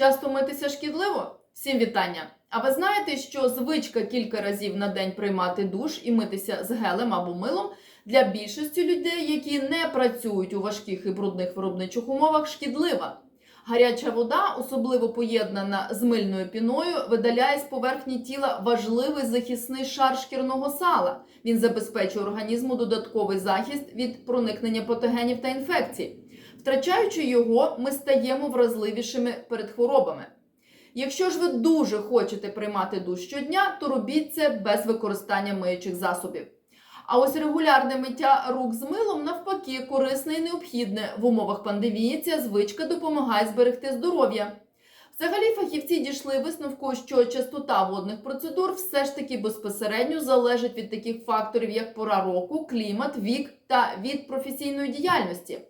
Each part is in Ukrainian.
Часто митися шкідливо? Всім вітання! А ви знаєте, що звичка кілька разів на день приймати душ і митися з гелем або милом для більшості людей, які не працюють у важких і брудних виробничих умовах, шкідлива. Гаряча вода, особливо поєднана з мильною піною, видаляє з поверхні тіла важливий захисний шар шкірного сала. Він забезпечує організму додатковий захист від проникнення патогенів та інфекцій. Втрачаючи його, ми стаємо вразливішими перед хворобами. Якщо ж ви дуже хочете приймати душ щодня, то робіть це без використання миючих засобів. А ось регулярне миття рук з милом навпаки корисне і необхідне. В умовах пандемії ця звичка допомагає зберегти здоров'я. Взагалі, фахівці дійшли висновку, що частота водних процедур все ж таки безпосередньо залежить від таких факторів, як пора року, клімат, вік та від професійної діяльності.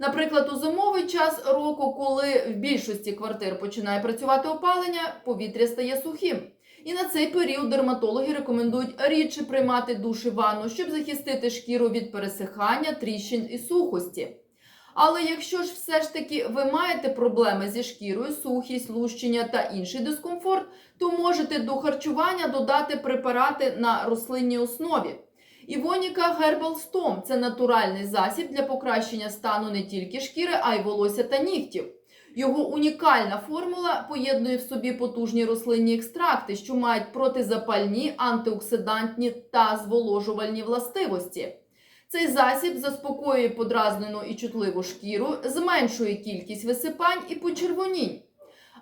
Наприклад, у зимовий час року, коли в більшості квартир починає працювати опалення, повітря стає сухим. І на цей період дерматологи рекомендують рідше приймати душ і ванну, щоб захистити шкіру від пересихання, тріщин і сухості. Але якщо ж все ж таки ви маєте проблеми зі шкірою, сухість, лущення та інший дискомфорт, то можете до харчування додати препарати на рослинній основі. Івоніка Stom – це натуральний засіб для покращення стану не тільки шкіри, а й волосся та нігтів. Його унікальна формула поєднує в собі потужні рослинні екстракти, що мають протизапальні, антиоксидантні та зволожувальні властивості. Цей засіб заспокоює подразнену і чутливу шкіру, зменшує кількість висипань і почервонінь.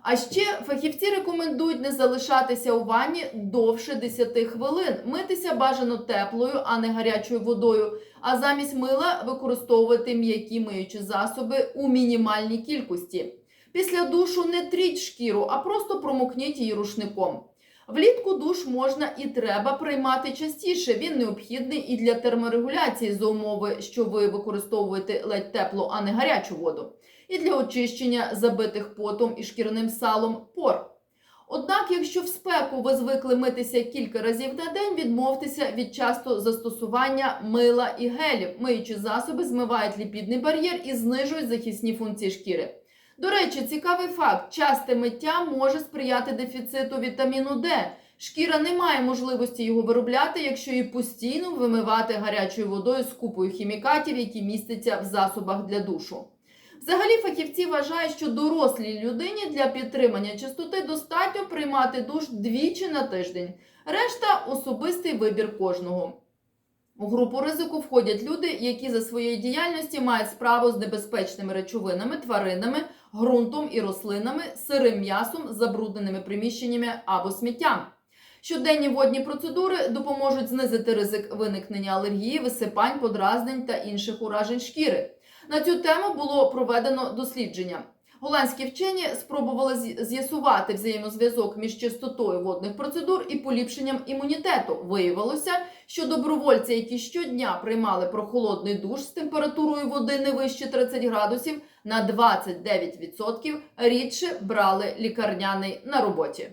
А ще фахівці рекомендують не залишатися у ванні довше 10 хвилин, митися бажано теплою, а не гарячою водою, а замість мила використовувати м'які миючі засоби у мінімальній кількості. Після душу не тріть шкіру, а просто промокніть її рушником. Влітку душ можна і треба приймати частіше. Він необхідний і для терморегуляції за умови, що ви використовуєте ледь теплу, а не гарячу воду, і для очищення забитих потом і шкірним салом пор. Однак, якщо в спеку ви звикли митися кілька разів на день, відмовтеся від часто застосування мила і гелів. Миючі засоби змивають ліпідний бар'єр і знижують захисні функції шкіри. До речі, цікавий факт: часте миття може сприяти дефіциту вітаміну Д. Шкіра не має можливості його виробляти, якщо її постійно вимивати гарячою водою з купою хімікатів, які містяться в засобах для душу. Взагалі, фахівці вважають, що дорослій людині для підтримання чистоти достатньо приймати душ двічі на тиждень. Решта особистий вибір кожного. У групу ризику входять люди, які за своєю діяльністю мають справу з небезпечними речовинами, тваринами, ґрунтом і рослинами, сирим м'ясом, забрудненими приміщеннями або сміттям. Щоденні водні процедури допоможуть знизити ризик виникнення алергії, висипань, подразнень та інших уражень шкіри. На цю тему було проведено дослідження. Голландські вчені спробували з'ясувати взаємозв'язок між чистотою водних процедур і поліпшенням імунітету. Виявилося, що добровольці, які щодня приймали прохолодний душ з температурою води не вище 30 градусів, на 29% рідше брали лікарняний на роботі.